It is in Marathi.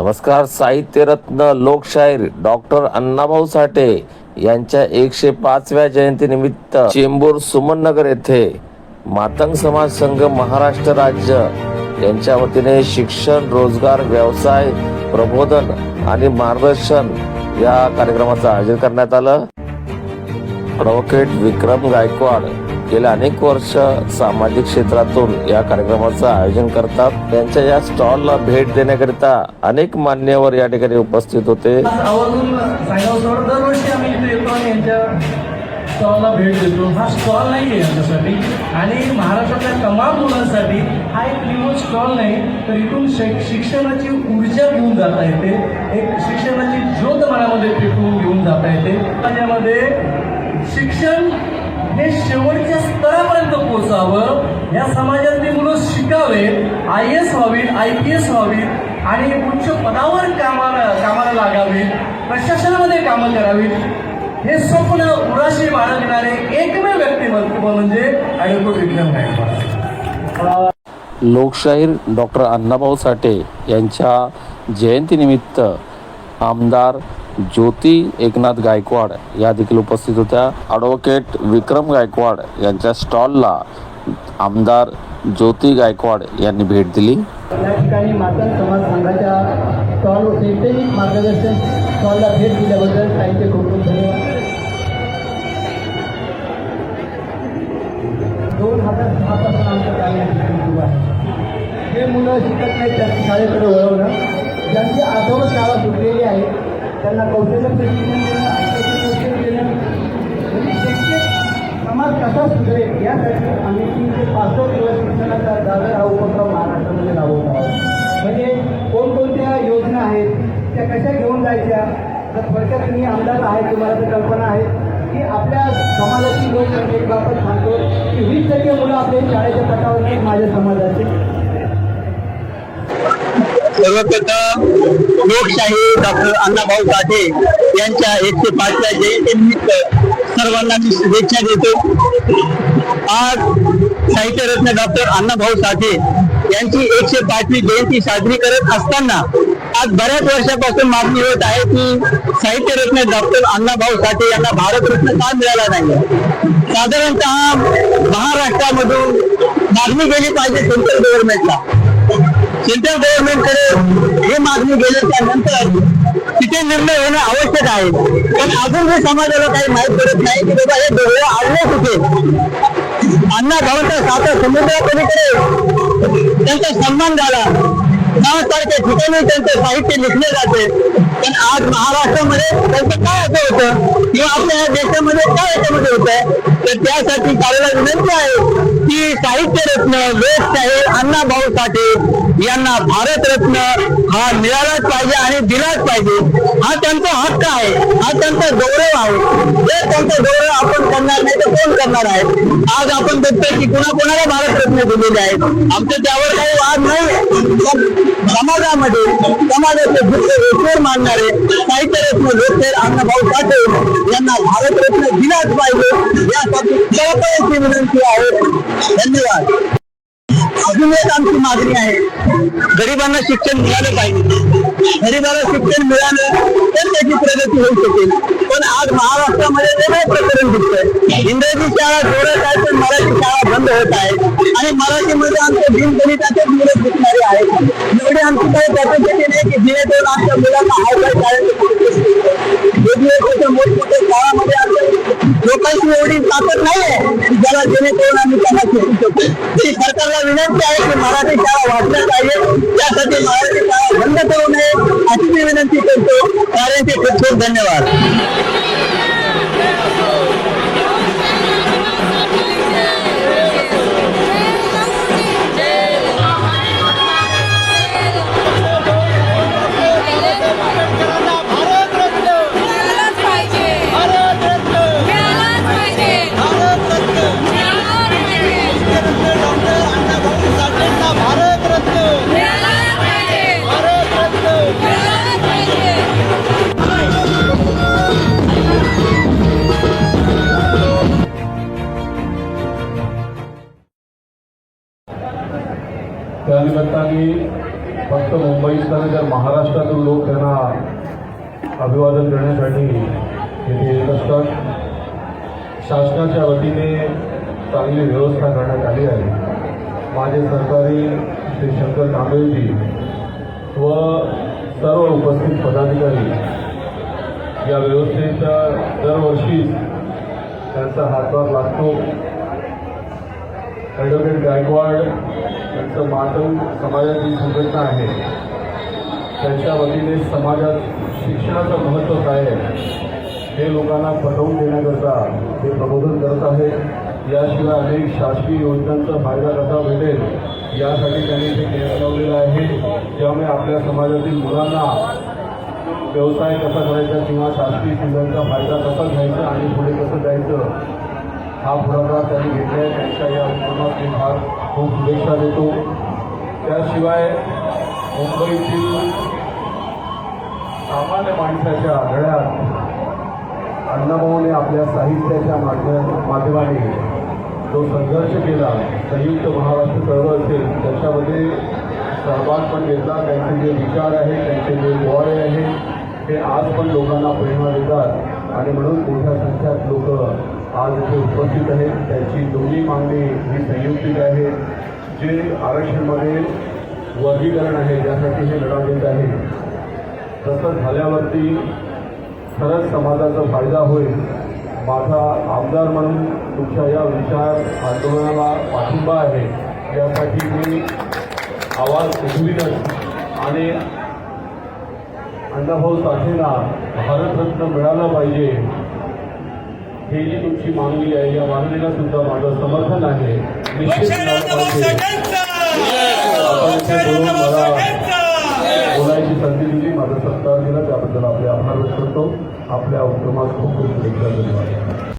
नमस्कार साहित्यरत्न लोकशाहीर डॉक्टर अण्णाभाऊ साठे यांच्या एकशे पाचव्या जयंतीनिमित्त चेंबूर सुमननगर येथे मातंग समाज संघ महाराष्ट्र राज्य यांच्या वतीने शिक्षण रोजगार व्यवसाय प्रबोधन आणि मार्गदर्शन या कार्यक्रमाचं आयोजन करण्यात आलं. ॲडव्होकेट विक्रम गायकवाड गेल्या अनेक वर्ष सामाजिक क्षेत्रातून या कार्यक्रमाचं आयोजन करतात. त्यांच्या या स्टॉलला भेट देण्याकरिता अनेक मान्यवर या ठिकाणी उपस्थित होते. दरवर्षी आम्ही इथे येतो आणि यांच्या स्टॉलला भेट देतो. हा स्टॉल नाही आहे यांच्यासाठी. आणि महाराष्ट्रातल्या तमाम मुलांसाठी हा एक रिमोट स्टॉल नाही तर इथून शिक्षणाची ऊर्जा घेऊन जाता येते. एक शिक्षणाची ज्योत मनामध्ये पेटवून घेऊन जाता येते. त्याच्यामध्ये शिक्षण हे शेवटच्या स्तरापर्यंत पोहोचावं. या समाजातली मुलं शिकावेत आय एस व्हावीत आय पी एस व्हावीत आणि उच्च पदावर कामाला कामाला लागावीत प्रशासनामध्ये कामं करावीत. हे स्वप्न उराशी बाळगणारे एकमेव व्यक्तिमत्व म्हणजे ॲडव्होकेट विक्रम गायकवाड. लोकशाहीर डॉक्टर अण्णाभाऊ साठे यांच्या जयंतीनिमित्त आमदार ज्योती एकनाथ गायकवाड या देखील उपस्थित होत्या. ॲडव्होकेट विक्रम गायकवाड यांच्या स्टॉलला आमदार ज्योती गायकवाड यांनी भेट दिली. या ठिकाणी मातंग समाज संघाच्या स्टॉल शैक्षणिक मार्गदर्शन स्टॉलला भेट दिल्याबद्दल ताईंचे खूप खूप धन्यवाद. दोन हजार सहापासून आमचं कार्य सुरू आहे. जे मुलं शिकत नाही त्यांना शाळेकडे वळवणं. ज्यांची आठवण शाळा सुटलेली आहे त्यांना कौशल्य प्रशिक्षण देणं कौशल्य देणं. म्हणजे समाज कसा सुधरेल यासाठी आम्ही तीन ते पासष्ट दिवस शिक्षणाचा दादर हा उपक्रम महाराष्ट्रामध्ये राबवत आहोत. म्हणजे कोणकोणत्या योजना आहेत त्या कशा घेऊन जायच्या तर थोडक्यात तुम्ही आमदार आहे तुम्हाला तर कल्पना आहे की आपल्या समाजाची लोकसंख्येबाबत सांगतो की वीस टक्के मुलं आपल्या शाळेच्या पटावर नाही माझ्या समाजाचे. सर्वप्रथम लोकशाही डॉक्टर अण्णाभाऊ साठे यांच्या एकशे पाचव्या जयंतीनिमित्त सर्वांना मी शुभेच्छा देतो. आज साहित्यरत्न डॉक्टर अण्णाभाऊ साठे यांची एकशे पाचवी जयंती साजरी करत असताना आज बऱ्याच वर्षापासून मागणी होत आहे की साहित्यरत्न डॉक्टर अण्णाभाऊ साठे यांना भारतरत्न का मिळाला नाही साधारणतः महाराष्ट्रामधून मागणी गेली पाहिजे सेंट्रल गव्हर्नमेंटला सेंट्रल गव्हर्नमेंटकडे हे मागणी गेल्या त्यानंतर तिथे निर्णय होणं आवश्यक आहे. पण अजून हे समाजाला काही माहीत पडत नाही की बाबा हे डोळे आणले कुठे? अण्णा भावांचा साता समुद्रापलीकडे त्यांचा सन्मान झाला. गावासारख्या ठिकाणी त्यांचं साहित्य लिखले जाते. पण आज महाराष्ट्रामध्ये त्यांचं काय असं होतं? किंवा आपल्या या देशामध्ये काय याच्यामध्ये होत? आहे तर त्यासाठी कार्याला विनंती आहे की साहित्यरत्न लोकशाहीर अण्णाभाऊ साठे यांना भारतरत्न हा मिळालाच पाहिजे आणि दिलाच पाहिजे. हा त्यांचा हक्क आहे. हा त्यांचा गौरव आहे. जर त्यांचा गौरव आपण करणार नाही तर कोण करणार आहे? आज आपण बघतोय की कुणाकोणाला भारतरत्न दिलेले आहेत. आमचं त्यावर काही वाद नाही. समाजामध्ये समाजाचे दुःख ईश्वर मानणारे साहित्यरत्न लोकशाहीर अण्णाभाऊ साठे यांना भारतरत्न दिलाच पाहिजे. यासाठी कळकळीची विनंती आहे. धन्यवाद. अजून एक आमची मागणी आहे. गरिबांना शिक्षण मिळालं पाहिजे. गरिबाला शिक्षण मिळालं तर त्याची प्रगती होऊ शकेल. पण आज महाराष्ट्रामध्ये वेगळं प्रकरण दिसतंय. इंग्रजी शाळा जोडत आहे तर मराठी शाळा बंद होत आहे मराठीमध्ये आमच्या बिनगणिताचे मुलं शिकणारे आहेत. एवढी आमची काही कॅपॅसिटी नाही की जेणेकरून आमच्या मुलांना हायफाय शाळेत मोठमोठ्या शाळामध्ये आमच्या लोकांची एवढी ताकद नाही आहे की ज्याला जेणेकरून आम्ही त्यांना शिकू. शकतो सरकारला विनंती आहे की मराठी शाळा वाढल्या पाहिजे. त्यासाठी मराठी शाळा बंद करू नये. अशी मी विनंती करतो. कार्यांचे खूप खूप धन्यवाद. आणि फक्त मुंबईत नाही तर महाराष्ट्रातून लोक त्यांना अभिवादन करण्यासाठी येथे येत असतात. शासनाच्या वतीने चांगली व्यवस्था करण्यात आली आहे. माझे सरकारी श्री शंकर कांबळेजी व सर्व उपस्थित पदाधिकारी या व्यवस्थेच्या दरवर्षी त्यांचा हातभार लागतो. ॲडव्होकेट गायकवाड त्यांचं मातंग समाजाची संघटना आहे. त्यांच्या वतीने समाजात शिक्षणाचं महत्त्व काय आहे? हे लोकांना पटवून देण्याकरता ते प्रबोधन करत आहेत याशिवाय अनेक शासकीय योजनांचा फायदा कसा भेटेल यासाठी त्यांनी ते केंद्र लावलेलं आहे. त्यामुळे आपल्या समाजातील मुलांना व्यवसाय कसा करायचा किंवा शासकीय सुविधांचा फायदा कसा घ्यायचा आणि पुढे कसं जायचं हा पुढाकार त्यांनी घेतला आहे त्यांच्या या उपक्रमात मी फार खूप शुभेच्छा देतो त्याशिवाय मुंबईतील सामान्य माणसाच्या आढळ्यात अण्णाभाऊने आपल्या साहित्याच्या माध्यमाने जो संघर्ष केला संयुक्त महाराष्ट्र चळवळ असेल त्याच्यामध्ये सहभाग पण घेतला. त्यांचे जे विचार आहे त्यांचे जे बोवाडे आहे ते आज पण लोकांना प्रेरणा देतात. आणि म्हणून मोठ्या संख्यात लोक आज इथे उपस्थित आहेत त्याची दोन्ही मागणी ही संयुक्तिक आहे. जे आरक्षणमध्ये वर्गीकरण आहे त्यासाठी हे लढा देत आहे. तसं झाल्यावरती खरंच समाजाचा फायदा होईल. माझा आमदार म्हणून तुमच्या या विचार आंदोलनाला पाठिंबा आहे. यासाठी मी आवाज उठवीनच आणि अण्णाभाऊ साठेंना भारतरत्न मिळालं पाहिजे. ही जी तुमची मागणी आहे या मागणीला सुद्धा माझं समर्थन आहे. निश्चित मला बोलायची संधी दिली माझा सत्कार दिला त्याबद्दल आपले आभार व्यक्त करतो. आपल्या उपक्रमात खूप खूप धन्यवाद.